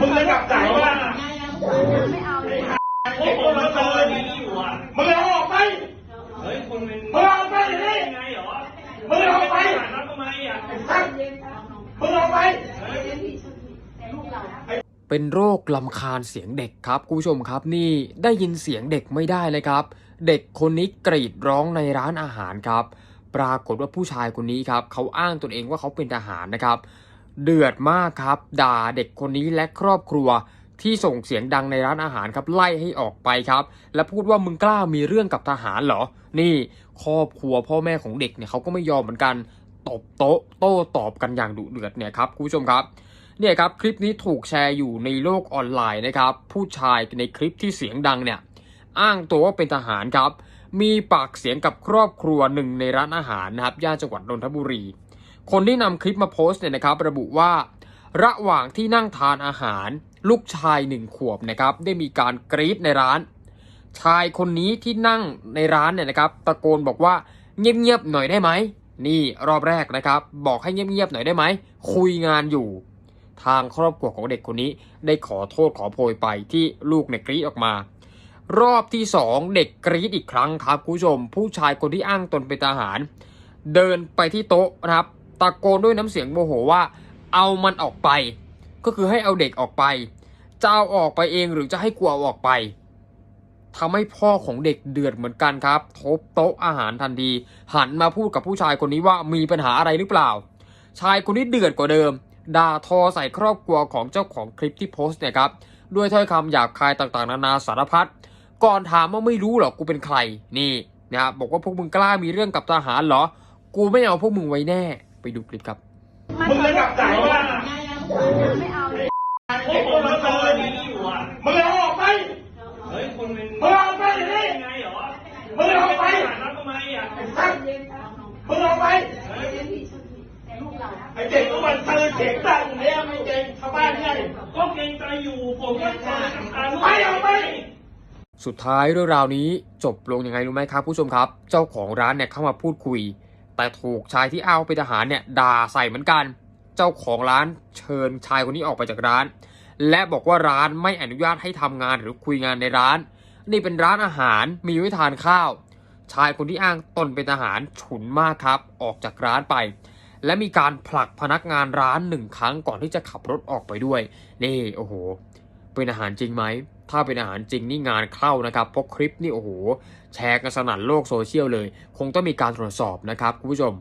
มึงจะกลับใจว่าไม่เอาเลยพวกคนมาเจอดีอยู่อะมึงเอาออกไปเฮ้ยคุณเป็นมึงเอาออกไปเดี๋ยวนี้ยังไงเหรอมึงเอาออกไปถามรับทำไมอะครับมึงเอาออกไปเป็นโรคลำคาญเสียงเด็กครับคุณผู้ชมครับนี่ได้ยินเสียงเด็กไม่ได้เลยครับ เด็กคนนี้กรีดร้องในร้านอาหารครับ ปรากฏว่าผู้ชายคนนี้ครับเขาอ้างตนเองว่าเขาเป็นทหารนะครับ เดือดมากครับ ด่าเด็กคนนี้และครอบครัวที่ส่งเสียงดังในร้านอาหารครับไล่ให้ออกไปครับ และพูดว่ามึงกล้ามีเรื่องกับทหารเหรอ นี่ครอบครัวพ่อแม่ของเด็กเนี่ยเขาก็ไม่ยอมเหมือนกันตบโต๊ะโต้ตอบกันอย่างดุเดือดเนี่ยครับคุณผู้ชมครับเนี่ยครับคลิปนี้ถูกแชร์อยู่ในโลกออนไลน์นะครับ ผู้ชายในคลิปที่เสียงดังเนี่ยอ้างตัวว่าเป็นทหารครับ มีปากเสียงกับครอบครัวหนึ่งในร้านอาหารนะครับย่านจังหวัดนนทบุรี คนที่นำคลิปมาโพสต์เนี่ยนะครับ ระบุว่า ระหว่างที่นั่งทานอาหาร ลูกชายหนึ่งขวบนะครับ ได้มีการกรีดในร้าน ชายคนนี้ที่นั่งในร้านเนี่ยนะครับ ตะโกนบอกว่าเงียบๆหน่อยได้ไหมนี่รอบแรกนะครับ บอกให้เงียบๆหน่อยได้ไหมคุยงานอยู่ ทางครอบครัวของเด็กคนนี้ ได้ขอโทษขอโพยไปที่ลูกเนี่ยกรีดออกมา รอบที่สองเด็กกรีดอีกครั้งครับคุณผู้ชม ผู้ชายคนที่อ้างตนเป็นทหาร เดินไปที่โต๊ะนะครับ ตะโกนด้วยน้ำเสียงโมโหว่า เอามันออกไป ก็คือให้เอาเด็กออกไปจะเอาออกไปเองหรือจะให้กลัวเอาออกไปทำให้พ่อของเด็กเดือดเหมือนกันครับทบโต๊ะอาหารทันที หันมาพูดกับผู้ชายคนนี้ว่ามีปัญหาอะไรหรือเปล่า ชายคนนี้เดือดกว่าเดิม ด่าทอใส่ครอบครัวของเจ้าของคลิปที่โพสต์เนี่ยครับ ด้วยถ้อยคำหยาบคายต่างๆ นานาสารพัดก่อนถามว่าไม่รู้หรอกกูเป็นใครนี่นะครับบอกว่าพวกมึงกล้ามีเรื่องกับทหารเหรอ กูไม่เอาพวกมึงไว้แน่ ไปดูคลิปครับมึงจะกลับใจว่าไม่เอาเลยพวกคนมาเจอดีอยู่อะมึงเอาออกไปเฮ้ยคุณเป็นมึงเอาออกไปเลยวนี้ไงเหรอมึงเอาออกไปทำไมอะมึงเอาไปเฮ้ยไอ้เด็กก็มันเจอเสียงดังเนี่ยไม่เก่งชาวบ้านไงก็เกรงใจอยู่ผมก็ขอสัมภาษณ์ลูกไปเอาไปสุดท้ายเรื่องราวนี้จบลงยังไงรู้ไหมครับผู้ชมครับ เจ้าของร้านเนี่ยเข้ามาพูดคุย แต่ถูกชายที่อ้างเป็นทหารเนี่ยด่าใส่เหมือนกัน เจ้าของร้านเชิญชายคนนี้ออกไปจากร้าน และบอกว่าร้านไม่อนุญาตให้ทำงานหรือคุยงานในร้าน นี่เป็นร้านอาหารมีไว้ทานข้าว ชายคนที่อ้างตนเป็นทหารฉุนมากครับ ออกจากร้านไป และมีการผลักพนักงานร้านหนึ่งครั้งก่อนที่จะขับรถออกไปด้วย นี่โอ้โห เป็นอาหารจริงไหม ถ้าเป็นอาหารจริงนี่งานเข้านะครับเพราะคลิปนี่โอ้โห แชร์กันสนั่นโลกโซเชียลเลย คงต้องมีการตรวจสอบนะครับคุณผู้ชม